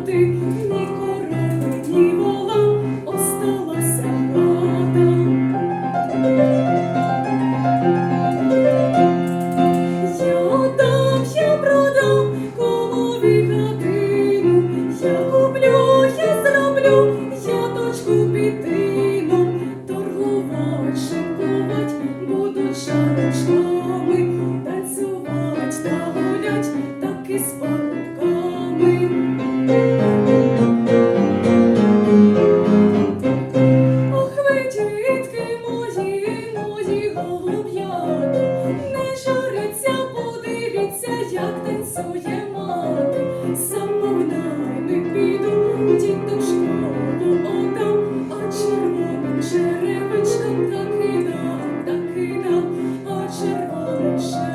contigo. як танцює мати, самотна не піду, діток школу отдам, а червоним черепочкам так і дам, так і дам, а червоним черепочкам.